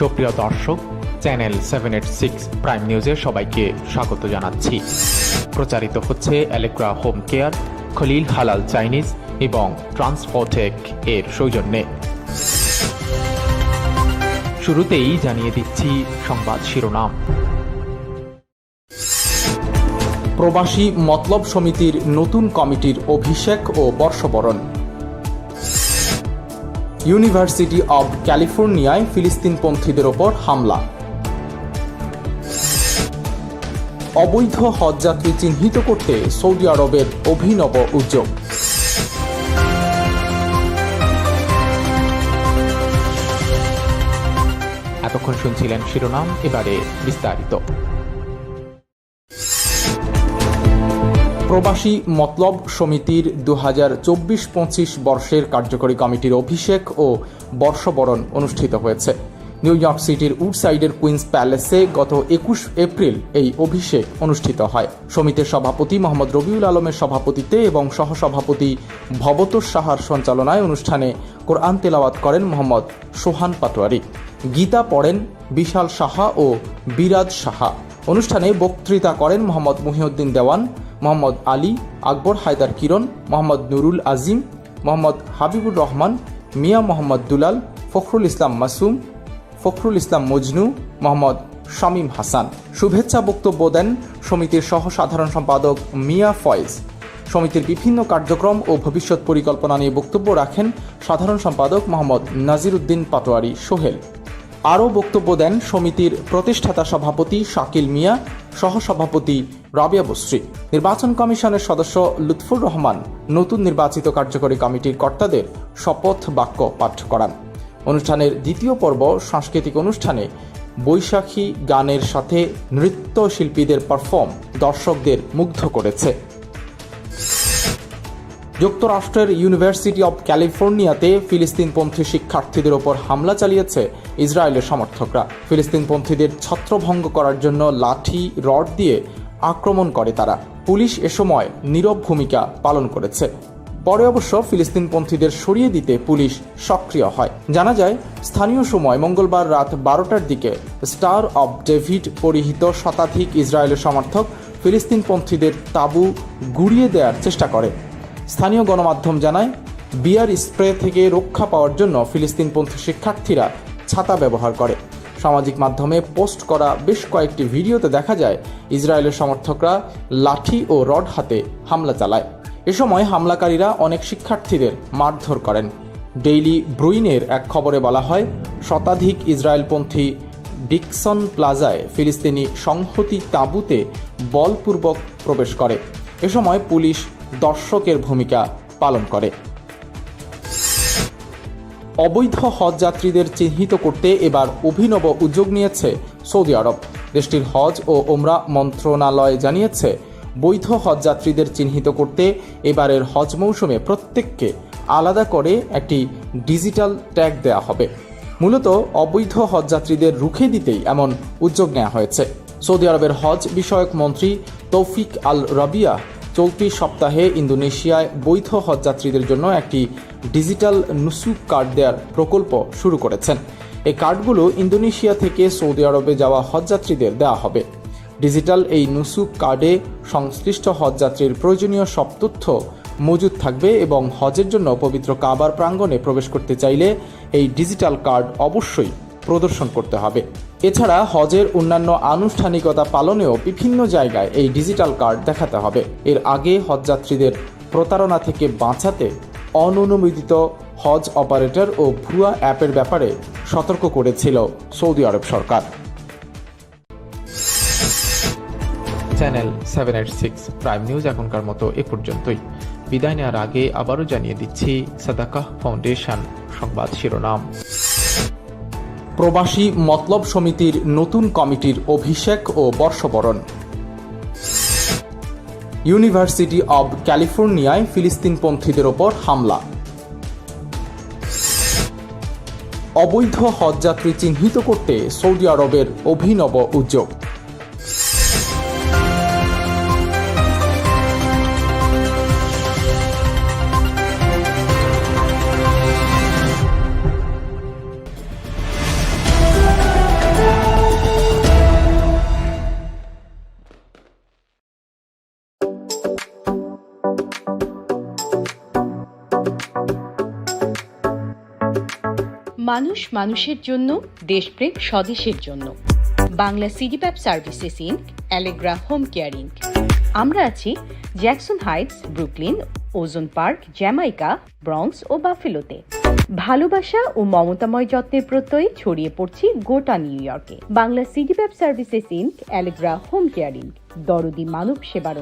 সুপ্রিয় দর্শক, channel seven eight six prime নিউজে সবাইকে স্বাগত জানাচ্ছি। প্রচারিত হচ্ছে অ্যালেক্রা হোম কেয়ার খলিল হালাল চাইনিজ এবং ট্রান্সপোর্টেক এর সৌজন্যে। শুরুতেই জানিয়ে দিচ্ছি সংবাদ শিরোনাম। প্রবাসী মতলব সমিতির নতুন কমিটির অভিষেক ও বর্ষবরণ। ইউনিভার্সিটি অব ক্যালিফোর্নিয়ায় ফিলিস্তিনপন্থীদের ওপর হামলা। অবৈধ হজযাত্রী চিহ্নিত করতে সৌদি আরবের অভিনব উদ্যোগ। এতক্ষণ শুনছিলেন শিরোনাম, এবারে বিস্তারিত। প্রবাসী মতলব সমিতির দু হাজার চব্বিশ পঁচিশ বর্ষের কার্যকরী কমিটির অভিষেক ও বর্ষবরণ অনুষ্ঠিত হয়েছে। নিউ ইয়র্ক সিটির উডসাইডের কুইন্স প্যালেসে গত একুশ এপ্রিল এই অভিষেক অনুষ্ঠিত হয়। সমিতির সভাপতি মোহাম্মদ রবিউল আলমের সভাপতিত্বে এবং সহসভাপতি ভবতোষ সাহার সঞ্চালনায় অনুষ্ঠানে কোরআন তেলাওয়াত করেন মোহাম্মদ সোহান পাটোয়ারি। গীতা পড়েন বিশাল সাহা ও বিরাজ সাহা। অনুষ্ঠানে বক্তৃতা করেন মোহাম্মদ মহিউদ্দিন দেওয়ান মোহাম্মদ আলী, আকবর হায়দার কিরণ, মোহাম্মদ নুরুল আজিম, মোহাম্মদ হাবিবুর রহমান, মিয়া মোহাম্মদ দুলাল, ফখরুল ইসলাম মাসুম, ফখরুল ইসলাম মজনু, মোহাম্মদ শামীম হাসান। শুভেচ্ছা বক্তব্য দেন সমিতির সহ সাধারণ সম্পাদক মিয়া ফয়েজ। সমিতির বিভিন্ন কার্যক্রম ও ভবিষ্যৎ পরিকল্পনা নিয়ে বক্তব্য রাখেন সাধারণ সম্পাদক মোহাম্মদ নাজির উদ্দিন পাটোয়ারি সোহেল। আরও বক্তব্য দেন সমিতির প্রতিষ্ঠাতা সভাপতি শাকিল মিয়া সহসভাপতি রাবিয়া বশ্রী নির্বাচন কমিশনের সদস্য লুৎফুর রহমান নতুন নির্বাচিত কার্যকরী কমিটির কর্তাদের শপথ বাক্য পাঠ করান। অনুষ্ঠানের দ্বিতীয় পর্ব সাংস্কৃতিক অনুষ্ঠানে বৈশাখী গানের সাথে নৃত্য শিল্পীদের পারফর্ম দর্শকদের মুগ্ধ করেছে। যুক্তরাষ্ট্রের ইউনিভার্সিটি অব ক্যালিফোর্নিয়াতে ফিলিস্তিনপন্থী শিক্ষার্থীদের ওপর হামলা চালিয়েছে ইসরায়েলের সমর্থকরা। ফিলিস্তিনপন্থীদের ছত্রভঙ্গ করার জন্য লাঠি, রড দিয়ে আক্রমণ করে তারা। পুলিশ এ সময় নীরব ভূমিকা পালন করেছে। পরে অবশ্য ফিলিস্তিনপন্থীদের সরিয়ে দিতে পুলিশ সক্রিয় হয়। জানা যায়, স্থানীয় সময় মঙ্গলবার রাত বারোটার দিকে স্টার অব ডেভিড পরিহিত শতাধিক ইসরায়েলের সমর্থক ফিলিস্তিনপন্থীদের তাঁবু গুড়িয়ে দেওয়ার চেষ্টা করে। স্থানীয় গণমাধ্যম জানায়, বিয়ার স্প্রে থেকে রক্ষা পাওয়ার জন্য ফিলিস্তিনপন্থী শিক্ষার্থীরা ছাতা ব্যবহার করে। সামাজিক মাধ্যমে পোস্ট করা বেশ কয়েকটি ভিডিওতে দেখা যায়, ইসরায়েলের সমর্থকরা লাঠি ও রড হাতে হামলা চালায়। এ সময় হামলাকারীরা অনেক শিক্ষার্থীদের মারধর করেন। ডেইলি ব্রুইনের এক খবরে বলা হয়, শতাধিক ইসরায়েলপন্থী ডিকসন প্লাজায় ফিলিস্তিনি সংহতি তাঁবুতে বলপূর্বক প্রবেশ করে। এ সময় পুলিশ দর্শকের ভূমিকা পালন করে। অবৈধ হজ যাত্রীদের চিহ্নিত করতে এবার অভিনব উদ্যোগ নিয়েছে সৌদি আরব। দেশটির হজ ও ওমরা মন্ত্রণালয় জানিয়েছে, বৈধ হজ যাত্রীদের চিহ্নিত করতে এবারের হজ মৌসুমে প্রত্যেককে আলাদা করে একটি ডিজিটাল ট্যাগ দেওয়া হবে। মূলত অবৈধ হজযাত্রীদের রুখে দিতেই এমন উদ্যোগ নেওয়া হয়েছে। সৌদি আরবের হজ বিষয়ক মন্ত্রী তৌফিক আল রাবিয়া চলতি সপ্তাহে ইন্দোনেশিয়ায় বৈধ হজযাত্রীদের জন্য একটি ডিজিটাল নুসুক কার্ড দেওয়ার প্রকল্প শুরু করেছেন। এই কার্ডগুলো ইন্দোনেশিয়া থেকে সৌদি আরবে যাওয়া হজযাত্রীদের দেওয়া হবে। ডিজিটাল এই নুসুক কার্ডে সংশ্লিষ্ট হজযাত্রীর প্রয়োজনীয় সব তথ্য মজুদ থাকবে এবং হজের জন্য পবিত্র কাবার প্রাঙ্গণে প্রবেশ করতে চাইলে এই ডিজিটাল কার্ড অবশ্যই প্রদর্শন করতে হবে। এছাড়া হজের অন্যান্য আনুষ্ঠানিকতা পালনেও বিভিন্ন জায়গায় এই ডিজিটাল কার্ড দেখাতে হবে। এর আগে হজযাত্রীদের প্রতারণা থেকে বাঁচাতে অননুমোদিত হজ অপারেটর ও ভুয়া অ্যাপের ব্যাপারে সতর্ক করেছিল সৌদি আরব সরকার। Channel seven eight six prime news এখনকার মতো এ পর্যন্তই। বিদায় নেওয়ার আগে আবারও জানিয়ে দিচ্ছি, সাদাকাহ ফাউন্ডেশন সংবাদ শিরোনাম। প্রবাসী মতলব সমিতির নতুন কমিটির অভিষেক ও বর্ষবরণ। ইউনিভার্সিটি অব ক্যালিফোর্নিয়ায় ফিলিস্তিনপন্থীদের ওপর হামলা। অবৈধ হজযাত্রী চিহ্নিত করতে সৌদি আরবের অভিনব উদ্যোগ। মানুষ মানুষের জন্য, দেশপ্রেম স্বদেশের জন্য। Bangla CD PAP services Inc, Allegra home care Inc. আমরা আছি Jackson Heights, Brooklyn, Ozone Park, Jamaica Bronx ও বাফেলোতে। ভালোবাসা ও মমতাময় যত্নের প্রত্যয়ে ছড়িয়ে পড়ছি গোটা নিউ ইয়র্কে। Bangla CD PAP services Inc, Allegra home care Inc. দরদি মানব সেবার